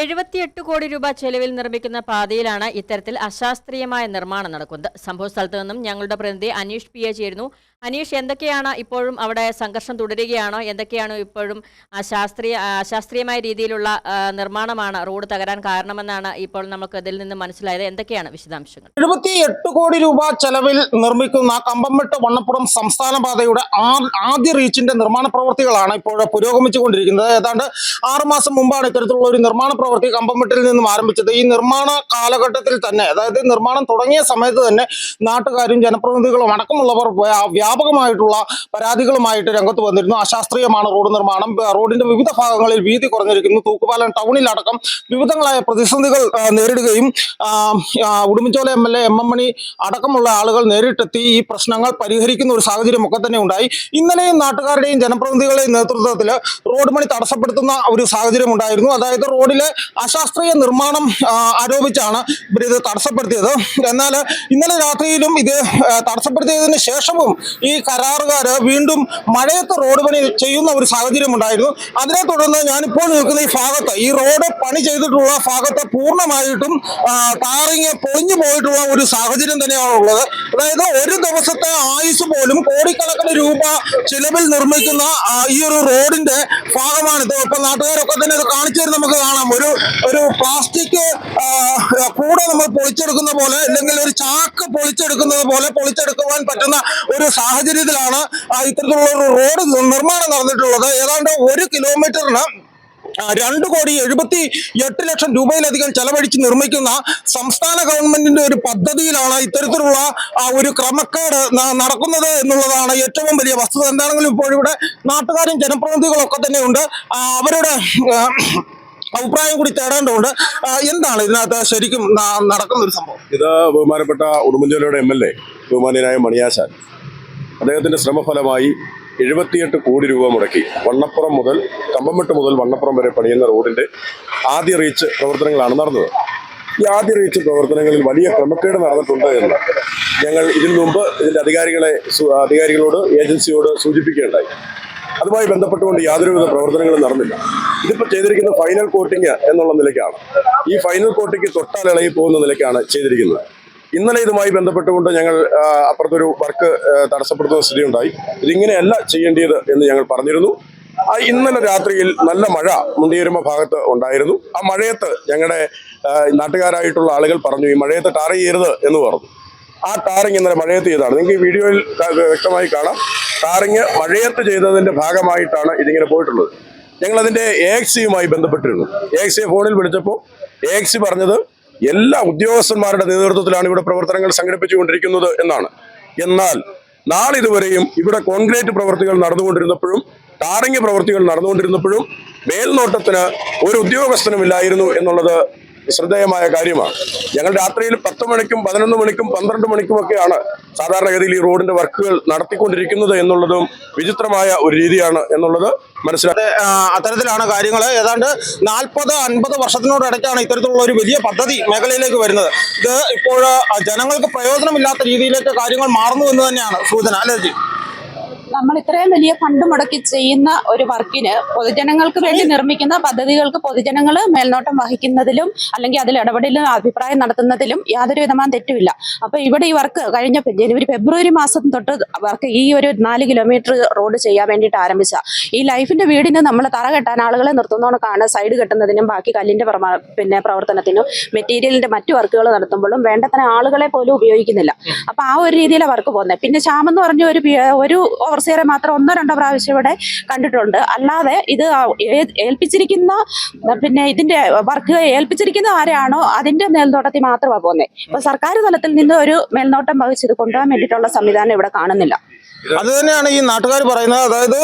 എഴുപത്തിയെട്ട് കോടി രൂപ ചെലവിൽ നിർമ്മിക്കുന്ന പാതയിലാണ് ഇത്തരത്തിൽ അശാസ്ത്രീയമായ നിർമ്മാണം നടക്കുന്നത്. സംഭവ സ്ഥലത്ത് നിന്നും ഞങ്ങളുടെ പ്രതിനിധി അനീഷ് പി എ ചേരുന്നു. അനീഷ് എന്തൊക്കെയാണ് ഇപ്പോഴും അവിടെ സംഘർഷം തുടരുകയാണോ? എന്തൊക്കെയാണ് ഇപ്പോഴും അശാസ്ത്രീയ അശാസ്ത്രീയമായ രീതിയിലുള്ള നിർമ്മാണമാണ് റോഡ് തകരാൻ കാരണമെന്നാണ് ഇപ്പോൾ നമുക്ക് ഇതിൽ നിന്ന് മനസ്സിലായത്. എന്തൊക്കെയാണ് വിശദാംശങ്ങൾ? എഴുപത്തി എട്ട് കോടി രൂപ ചെലവിൽ നിർമ്മിക്കുന്ന കമ്പംമെട്ട് വണ്ണപ്പുറം സംസ്ഥാന പാതയുടെ ആദ്യ റീച്ചിന്റെ നിർമ്മാണ പ്രവൃത്തികളാണ് ഇപ്പോൾ പുരോഗമിച്ചുകൊണ്ടിരിക്കുന്നത്. ഏതാണ്ട് ആറ് മാസം മുമ്പാണ് ഇത്തരത്തിലുള്ള ഒരു നിർമ്മാണ പ്രവൃത്തി കമ്പംമെട്ടിൽ നിന്നും ആരംഭിച്ചത്. ഈ നിർമ്മാണ കാലഘട്ടത്തിൽ തന്നെ അതായത് നിർമ്മാണം തുടങ്ങിയ സമയത്ത് തന്നെ നാട്ടുകാരും ജനപ്രതിനിധികളും അടക്കമുള്ളവർ വ്യാ- വ്യാപകമായിട്ടുള്ള പരാതികളുമായിട്ട് രംഗത്ത് വന്നിരുന്നു. അശാസ്ത്രീയമാണ് റോഡ് നിർമ്മാണം. റോഡിന്റെ വിവിധ ഭാഗങ്ങളിൽ വീതി കുറഞ്ഞിരിക്കുന്നു. തൂക്കുപാലം ടൗണിലടക്കം വിവിധങ്ങളായ പ്രതിസന്ധികൾ നേരിടുകയും Udumbanchola M L A M M Mani അടക്കമുള്ള ആളുകൾ നേരിട്ടെത്തി ഈ പ്രശ്നങ്ങൾ പരിഹരിക്കുന്ന ഒരു സാഹചര്യം ഒക്കെ തന്നെ ഉണ്ടായി. ഇന്നലെയും നാട്ടുകാരുടെയും ജനപ്രതിനിധികളുടെയും നേതൃത്വത്തിൽ റോഡ് പണി തടസ്സപ്പെടുത്തുന്ന ഒരു സാഹചര്യം ഉണ്ടായിരുന്നു. അതായത് റോഡിലെ അശാസ്ത്രീയ നിർമ്മാണം ആരോപിച്ചാണ് ഇവർ ഇത് തടസ്സപ്പെടുത്തിയത്. എന്നാൽ ഇന്നലെ രാത്രിയിലും ഇത് തടസ്സപ്പെടുത്തിയതിന് ശേഷവും ഈ കരാറുകാർ വീണ്ടും മഴയത്ത് റോഡ് പണി ചെയ്യുന്ന ഒരു സാഹചര്യം ഉണ്ടായിരുന്നു. അതിനെ തുടർന്ന് ഞാനിപ്പോൾ നിൽക്കുന്ന ഈ ഭാഗത്ത് ഈ റോഡ് പണി ചെയ്തിട്ടുള്ള ഭാഗത്ത് പൂർണമായിട്ടും ടാറിങ് പൊളിഞ്ഞു പോയിട്ടുള്ള ഒരു സാഹചര്യം തന്നെയാണ് ഉള്ളത്. അതായത് ഒരു ദിവസത്തെ ആയുസ് പോലും കോടിക്കണക്കിന് രൂപ ചിലവിൽ നിർമ്മിക്കുന്ന ഈ ഒരു റോഡിന്റെ ഭാഗമാണിത്. ഇപ്പൊ നാട്ടുകാരൊക്കെ തന്നെ ഇത് കാണിച്ചു നമുക്ക് കാണാം. ഒരു ഒരു പ്ലാസ്റ്റിക് കൂടെ നമ്മൾ പൊളിച്ചെടുക്കുന്ന പോലെ അല്ലെങ്കിൽ ഒരു ചാക്ക് പൊളിച്ചെടുക്കുന്നത് പോലെ പൊളിച്ചെടുക്കുവാൻ പറ്റുന്ന ഒരു സാഹചര്യത്തിലാണ് ഇത്തരത്തിലുള്ള ഒരു റോഡ് നിർമ്മാണം നടന്നിട്ടുള്ളത്. ഏതാണ്ട് ഒരു കിലോമീറ്ററിന് രണ്ട് കോടി എഴുപത്തി എട്ട് ലക്ഷം രൂപയിലധികം ചെലവഴിച്ച് നിർമ്മിക്കുന്ന സംസ്ഥാന ഗവൺമെന്റിന്റെ ഒരു പദ്ധതിയിലാണ് ഇത്തരത്തിലുള്ള ഒരു ക്രമക്കേട് നടക്കുന്നത് എന്നുള്ളതാണ് ഏറ്റവും വലിയ വസ്തുത. എന്താണെങ്കിലും ഇപ്പോൾ ഇവിടെ നാട്ടുകാരും ജനപ്രതിനിധികളൊക്കെ തന്നെയുണ്ട്. അവരുടെ അഭിപ്രായം കൂടി തേടേണ്ടതുണ്ട്. എന്താണ് ഇതിനകത്ത് ശരിക്കും നടക്കുന്ന ഒരു സംഭവം? ഇത് ബഹുമാനപ്പെട്ട ഉടുമ്പൻചോലയുടെ എം എൽ എ ബഹുമാന്യനായ മണിയാശാൻ. അദ്ദേഹത്തിന്റെ ശ്രമഫലമായി എഴുപത്തിയെട്ട് കോടി രൂപ മുടക്കി. വണ്ണപ്പുറം മുതൽ കമ്പമെട്ട് മുതൽ വണ്ണപ്പുറം വരെ പണിയുന്ന റോഡിന്റെ ആദ്യ റീച്ച് പ്രവർത്തനങ്ങളാണ് നടന്നത്. ഈ ആദ്യ റീച്ച് പ്രവർത്തനങ്ങളിൽ വലിയ ക്രമക്കേട് നടന്നിട്ടുണ്ട് എന്ന് ഞങ്ങൾ ഇതിനു മുമ്പ് ഇതിന്റെ അധികാരികളെ അധികാരികളോട് ഏജൻസിയോട് സൂചിപ്പിക്കുകയുണ്ടായി. അതുമായി ബന്ധപ്പെട്ടുകൊണ്ട് യാതൊരുവിധ പ്രവർത്തനങ്ങളും നടന്നില്ല. ഇതിപ്പോൾ ചെയ്തിരിക്കുന്ന ഫൈനൽ കോട്ടിംഗ് എന്നുള്ള നിലയ്ക്കാണ്. ഈ ഫൈനൽ കോട്ടിംഗ് തൊട്ടാൽ ഇളകി പോകുന്ന നിലയ്ക്കാണ് ചെയ്തിരിക്കുന്നത്. ഇന്നലെ ഇതുമായി ബന്ധപ്പെട്ടുകൊണ്ട് ഞങ്ങൾ അപ്പുറത്തൊരു വർക്ക് തടസ്സപ്പെടുത്തുന്ന സ്ഥിതി ഉണ്ടായി ഇതിങ്ങനെയല്ല ചെയ്യേണ്ടത് എന്ന് ഞങ്ങൾ പറഞ്ഞിരുന്നു. ഇന്നലെ രാത്രിയിൽ നല്ല മഴ മുണ്ടിയരുമ ഭാഗത്ത് ഉണ്ടായിരുന്നു. ആ മഴയത്ത് ഞങ്ങളുടെ നാട്ടുകാരായിട്ടുള്ള ആളുകൾ പറഞ്ഞു ഈ മഴയത്ത് ടാർ ചെയ്യരുത് എന്ന് പറഞ്ഞു. ആ ടാറിങ് ഇന്നലെ മഴയത്ത് ചെയ്താണ് നിങ്ങൾക്ക് ഈ വീഡിയോയിൽ വ്യക്തമായി കാണാം. ടാറിങ് മഴയത്ത് ചെയ്തതിന്റെ ഭാഗമായിട്ടാണ് ഇതിങ്ങനെ പോയിട്ടുള്ളത്. ഞങ്ങൾ അതിന്റെ എക്സിയുമായി ബന്ധപ്പെട്ടിരുന്നു. എ എക്സിയെ ഫോണിൽ വിളിച്ചപ്പോൾ എക്സി പറഞ്ഞത് എല്ലാ ഉദ്യോഗസ്ഥന്മാരുടെ നേതൃത്വത്തിലാണ് ഇവിടെ പ്രവർത്തനങ്ങൾ സംഘടിപ്പിച്ചുകൊണ്ടിരിക്കുന്നത് എന്നാണ്. എന്നാൽ നാളിതുവരെയും ഇവിടെ കോൺക്രീറ്റ് പ്രവർത്തികൾ നടന്നുകൊണ്ടിരുന്നപ്പോഴും ടാറിങ് പ്രവർത്തികൾ നടന്നുകൊണ്ടിരുന്നപ്പോഴും മേൽനോട്ടത്തിന് ഒരു ഉദ്യോഗസ്ഥനുമില്ലായിരുന്നു എന്നുള്ളത് ശ്രദ്ധേയമായ കാര്യമാണ്. ഞങ്ങൾ രാത്രിയിൽ പത്ത് മണിക്കും പതിനൊന്ന് മണിക്കും പന്ത്രണ്ട് മണിക്കുമൊക്കെയാണ് സാധാരണഗതിയിൽ ഈ റോഡിന്റെ വർക്കുകൾ നടത്തിക്കൊണ്ടിരിക്കുന്നത് എന്നുള്ളതും വിചിത്രമായ ഒരു രീതിയാണ് എന്നുള്ളത് മനസ്സിലാക്കി അത്തരത്തിലാണ് കാര്യങ്ങൾ ഏതാണ്ട് നാൽപ്പത് അൻപത് വർഷത്തിനോടടുത്താണ് ഇത്തരത്തിലുള്ള ഒരു വലിയ പദ്ധതി മേഖലയിലേക്ക് വരുന്നത്. ഇത് ഇപ്പോൾ ജനങ്ങൾക്ക് പ്രയോജനമില്ലാത്ത രീതിയിലേക്ക് കാര്യങ്ങൾ മാറുന്നു എന്ന് തന്നെയാണ് സൂചന അല്ലേ നമ്മൾ ഇത്രയും വലിയ ഫണ്ട് മുടക്കി ചെയ്യുന്ന ഒരു വർക്കിന് പൊതുജനങ്ങൾക്ക് വേണ്ടി നിർമ്മിക്കുന്ന പദ്ധതികൾക്ക് പൊതുജനങ്ങൾ മേൽനോട്ടം വഹിക്കുന്നതിലും അല്ലെങ്കിൽ അതിൽ ഇടപെടലും അഭിപ്രായം നടത്തുന്നതിലും യാതൊരു വിധമാൻ തെറ്റുമില്ല. അപ്പൊ ഇവിടെ ഈ വർക്ക് കഴിഞ്ഞ ജനുവരി ഫെബ്രുവരി മാസം തൊട്ട് വർക്ക് ഈ ഒരു നാല് കിലോമീറ്റർ റോഡ് ചെയ്യാൻ വേണ്ടിയിട്ട് ആരംഭിച്ച. ഈ ലൈഫിന്റെ വീടിന് നമ്മൾ തറ കെട്ടാൻ ആളുകളെ നിർത്തുന്നതുകൊണ്ടാണ് സൈഡ് കെട്ടുന്നതിനും ബാക്കി കല്ലിന്റെ പിന്നെ പ്രവർത്തനത്തിനും മെറ്റീരിയലിന്റെ മറ്റു വർക്കുകൾ നടത്തുമ്പോഴും വേണ്ടത്ര ആളുകളെ പോലും ഉപയോഗിക്കുന്നില്ല. അപ്പൊ ആ ഒരു രീതിയിലാണ് വർക്ക് പോകുന്നത്. പിന്നെ ശ്യാമെന്ന് പറഞ്ഞ ഒരു ഒരു ഒരു ഓവർസിയറെ മാത്രം ഒന്നോ രണ്ടോ പ്രാവശ്യം ഇവിടെ കണ്ടിട്ടുണ്ട്. അല്ലാതെ ഇത് ഏൽപ്പിച്ചിരിക്കുന്ന പിന്നെ ഇതിന്റെ വർക്ക് ഏൽപ്പിച്ചിരിക്കുന്ന ആരാണോ അതിന്റെ മേൽനോട്ടത്തിൽ മാത്രമാണ് പോകുന്നത് ഇപ്പൊ സർക്കാർ തലത്തിൽ നിന്ന് ഒരു മേൽനോട്ടം വഹിച്ച് ഇത് കൊണ്ടുപോകാൻ വേണ്ടിയിട്ടുള്ള സംവിധാനം ഇവിടെ കാണുന്നില്ല. അത് തന്നെയാണ് ഈ നാട്ടുകാർ പറയുന്നത്. അതായത്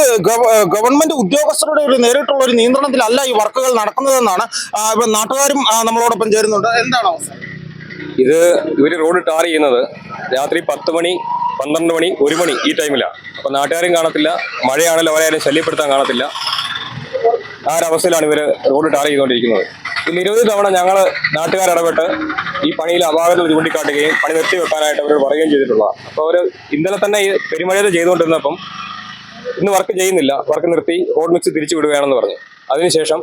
ഗവൺമെന്റ് ഉദ്യോഗസ്ഥരുടെ ഒരു നേരിട്ടുള്ള ഒരു നിയന്ത്രണത്തിലല്ല ഈ വർക്കുകൾ നടക്കുന്നതെന്നാണ് ഇപ്പൊ നാട്ടുകാരും നമ്മളോടൊപ്പം ചേരുന്നുണ്ട്. എന്താണ് ഇത് ഇവർ റോഡ് ടാർ ചെയ്യുന്നത് രാത്രി പത്ത് മണി പന്ത്രണ്ട് മണി ഒരു മണി ഈ ടൈമിലാണ് അപ്പൊ നാട്ടുകാരും കാണത്തില്ല. മഴയാണല്ലോ അവരെയും ശല്യപ്പെടുത്താൻ കാണത്തില്ല. ആ ഒരവസ്ഥയിലാണ് ഇവർ റോഡ് ടാർ ചെയ്തുകൊണ്ടിരിക്കുന്നത്. നിരവധി തവണ ഞങ്ങൾ നാട്ടുകാർ ഇടപെട്ട് ഈ പണിയിൽ അപാകത ചൂണ്ടിക്കാട്ടുകയും പണി നിർത്തി വെക്കാനായിട്ട് അവർ പറയുകയും ചെയ്തിട്ടുള്ളതാണ്. അപ്പോൾ അവർ ഇന്നലെ തന്നെ ഈ പെരുമഴയത് ചെയ്തുകൊണ്ടിരുന്നപ്പം ഇന്ന് വർക്ക് ചെയ്യുന്നില്ല. വർക്ക് നിർത്തി റോഡ് മിക്സ് തിരിച്ചു വിടുകയാണെന്ന് പറഞ്ഞു. അതിനുശേഷം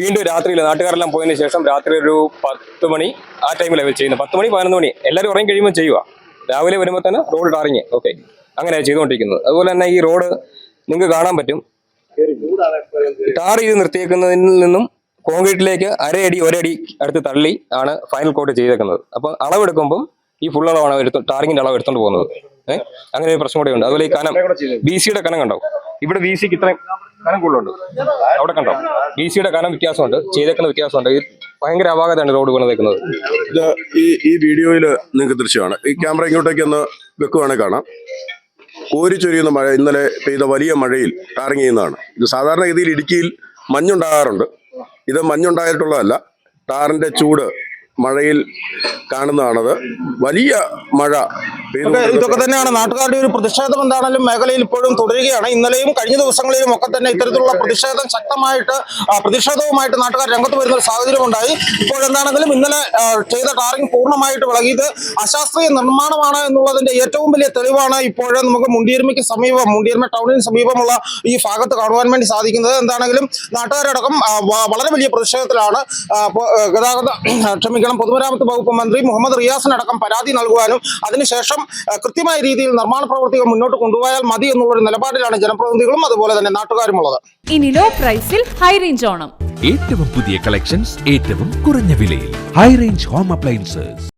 വീണ്ടും രാത്രിയിൽ നാട്ടുകാരെല്ലാം പോയതിനു ശേഷം രാത്രി ഒരു പത്ത് മണി ആ ടൈമിലാണ് ചെയ്യുന്നത്. പത്ത് മണി പതിനൊന്ന് മണി. എല്ലാവരും ഉറങ്ങി കഴിയുമ്പോൾ ചെയ്യുക രാവിലെ വരുമ്പോൾ തന്നെ റോഡ് ടാറിങ്. ഓക്കെ. അങ്ങനെയാണ് ചെയ്തുകൊണ്ടിരിക്കുന്നത്. അതുപോലെ തന്നെ ഈ റോഡ് നിങ്ങൾക്ക് കാണാൻ പറ്റും. ടാർ ചെയ്ത് നിർത്തിയേക്കുന്നതിൽ നിന്നും കോൺക്രീറ്റിലേക്ക് അരയടി ഒരടി അടുത്ത് തള്ളി ആണ് ഫൈനൽ കോട്ട് ചെയ്തേക്കുന്നത്. അപ്പൊ അളവെടുക്കുമ്പം ഈ ഫുൾ അളവാണ് ടാറിങ്ങിന്റെ അളവ് എടുത്തോണ്ട് പോകുന്നത്. ഏഹ് അങ്ങനെ ഒരു പ്രശ്നം കൂടെ ഉണ്ട് അതുപോലെ ഈ കനം ബി സിയുടെ കനം കണ്ടോ? ഇവിടെ ബി സിക്ക് ഇത്രയും കനം കൂടുതലുണ്ട്. അവിടെ കണ്ടോ? ബി സിയുടെ കനം വ്യത്യാസമുണ്ട് ചെയ്തേക്കുന്ന വ്യത്യാസമുണ്ട്. ഭയങ്കര അപാകതയാണ് റോഡ് ഇത് ഈ ഈ വീഡിയോയിൽ നിങ്ങൾക്ക് ദൃശ്യമാണ്. ഈ ക്യാമറ ഇങ്ങോട്ടേക്ക് ഒന്ന് വെക്കുവാണെങ്കിൽ കാണാം. കോരിച്ചൊരിയുന്ന മഴ ഇന്നലെ പെയ്ത വലിയ മഴയിൽ ടാറിങ് ഇത് സാധാരണഗതിയിൽ ഇടുക്കിയിൽ മഞ്ഞുണ്ടാകാറുണ്ട്. ഇത് മഞ്ഞുണ്ടായിട്ടുള്ളതല്ല ടാറിന്റെ ചൂട് മഴയിൽ കാണുന്നതാണത്. വലിയ മഴ ഇതൊക്കെ തന്നെയാണ്. നാട്ടുകാരുടെ ഒരു പ്രതിഷേധം എന്താണെങ്കിലും മേഖലയിൽ ഇപ്പോഴും തുടരുകയാണ്. ഇന്നലെയും കഴിഞ്ഞ ദിവസങ്ങളിലും ഒക്കെ തന്നെ ഇത്തരത്തിലുള്ള പ്രതിഷേധം ശക്തമായിട്ട് പ്രതിഷേധവുമായിട്ട് നാട്ടുകാർ രംഗത്ത് വരുന്ന ഒരു സാഹചര്യം ഉണ്ടായി. ഇപ്പോഴെന്താണെങ്കിലും ഇന്നലെ ചെയ്ത ടാറിംഗ് പൂർണമായിട്ട് വിളകിയത് അശാസ്ത്രീയ നിർമ്മാണമാണ് എന്നുള്ളതിന്റെ ഏറ്റവും വലിയ തെളിവാണ് ഇപ്പോഴേ നമുക്ക് മുണ്ടിയർമയ്ക്ക് സമീപം മുണ്ടിയർമ ടൗണിന് സമീപമുള്ള ഈ ഭാഗത്ത് കാണുവാൻ വേണ്ടി സാധിക്കുന്നത്. എന്താണെങ്കിലും നാട്ടുകാരടക്കം വളരെ വലിയ പ്രതിഷേധത്തിലാണ് ഗതാഗത ക്ഷമിക്കണം പൊതുമരാമത്ത് വകുപ്പ് മന്ത്രി മുഹമ്മദ് റിയാസിനടക്കം പരാതി നൽകുവാനും അതിനുശേഷം കൃത്യമായ രീതിയിൽ നിർമ്മാണ പ്രവർത്തികൾ മുന്നോട്ട് കൊണ്ടുപോയാൽ മതി എന്നുള്ളൊരു നിലപാടിലാണ് ജനപ്രതിനിധികളും അതുപോലെ തന്നെ നാട്ടുകാരുമുള്ളത് ഇനി ലോ പ്രൈസിൽ ഹൈ റേഞ്ച് ഓണം. ഏറ്റവും പുതിയ കളക്ഷൻസ് ഏറ്റവും കുറഞ്ഞ വിലയിൽ. High range home appliances.